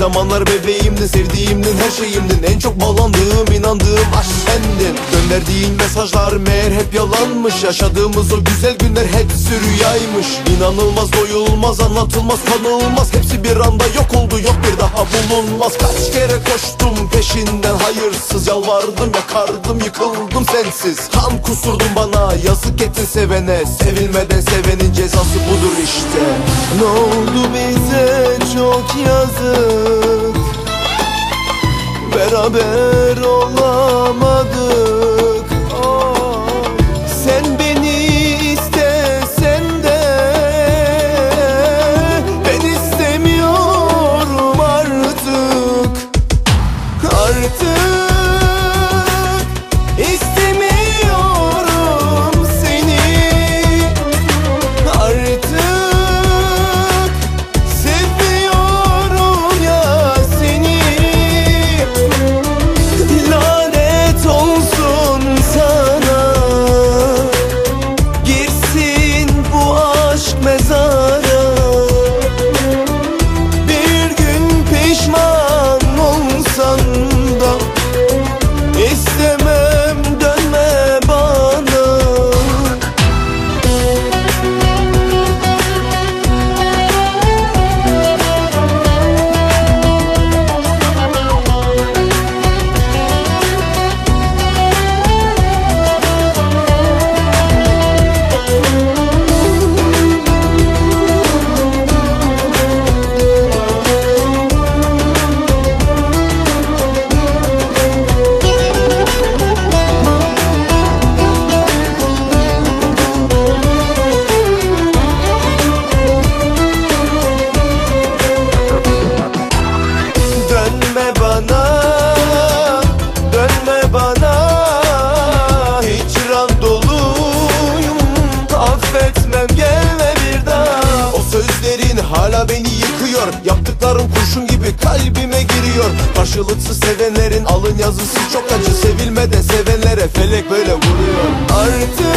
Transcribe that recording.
zamanlar bebeğimdin sevdiğimdin her şeyimdin. En çok bağlandığım inandığım aşk sendin Gönderdiğin mesajlar meğer hep yalanmış. Yaşadığımız o güzel günler hepsi rüyaymış İnanılmaz doyulmaz anlatılmaz kanılmaz Hepsi bir anda yok oldu yok bir daha bulunmaz. Kaç kere koştum peşinden hayırsız Yalvardım yakardım yıkıldım sensiz. Kan kusurdun bana yazık ettin sevene. Sevilmeden sevenin cezası budur işte. Ne oldu bize? Çok yazık. Beraber olamadık hala beni yıkıyor. Yaptıklarım kurşun gibi kalbime giriyor. Karşılıksız sevenlerin alın yazısı çok acı. Sevilmeden sevenlere felek böyle vuruyor. Artık